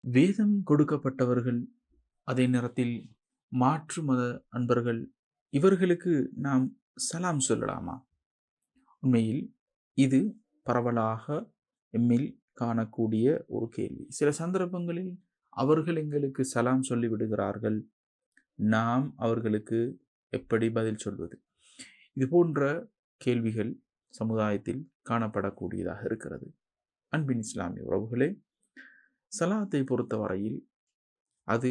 வேதம் கொடுக்கப்பட்டவர்கள் அதே நேரத்தில் மாற்று மத அன்பர்கள் இவர்களுக்கு நாம் சலாம் சொல்லலாமா? உண்மையில் இது பரவலாக எம்மில் காணக்கூடிய ஒரு கேள்வி. சில சந்தர்ப்பங்களில் அவர்கள் எங்களுக்கு சலாம் சொல்லிவிடுகிறார்கள் நாம் அவர்களுக்கு எப்படி பதில் சொல்வது? இது போன்ற கேள்விகள் சமுதாயத்தில் காணப்படக்கூடியதாக இருக்கிறது. அன்பின் இஸ்லாமிய உறவுகளே சலாத்தை பொறுத்தவரையில் அது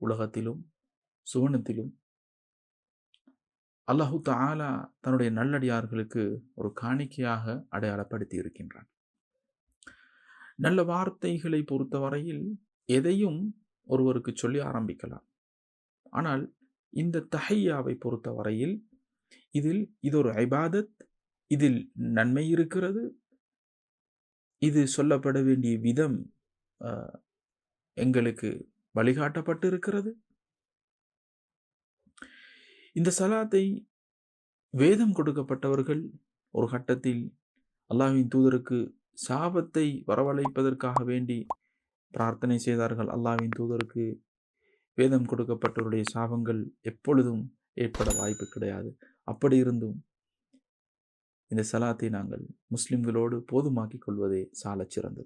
உலகத்திலும் சுவனத்திலும் அல்லாஹு தாலா தன்னுடைய நல்லடியார்களுக்கு ஒரு காணிக்கையாக அடையாளப்படுத்தி இருக்கின்றான் நல்ல வார்த்தைகளை பொறுத்தவரையில் எதையும் ஒருவருக்கு சொல்லி ஆரம்பிக்கலாம். ஆனால் இந்த தஹையாவை பொறுத்தவரையில் இதில் இது ஒரு ஐபாதத் இதில் நன்மை இருக்கிறது இது சொல்லப்பட வேண்டிய விதம் எங்களுக்கு வழிகாட்டப்பட்டு இருக்கிறது இந்த சலாத்தை வேதம் கொடுக்கப்பட்டவர்கள் ஒரு கட்டத்தில் அல்லாஹின் தூதருக்கு சாபத்தை வரவழைப்பதற்காக வேண்டி பிரார்த்தனை செய்தார்கள். அல்லாவின் தூதருக்கு வேதம் கொடுக்கப்பட்டவருடைய சாபங்கள் எப்பொழுதும் ஏற்பட வாய்ப்பு கிடையாது. அப்படி இருந்தும் இந்த சலாத்தை நாங்கள் முஸ்லிம்களோடு போதுமாக்கிக் கொள்வதே சாலச் சிறந்தது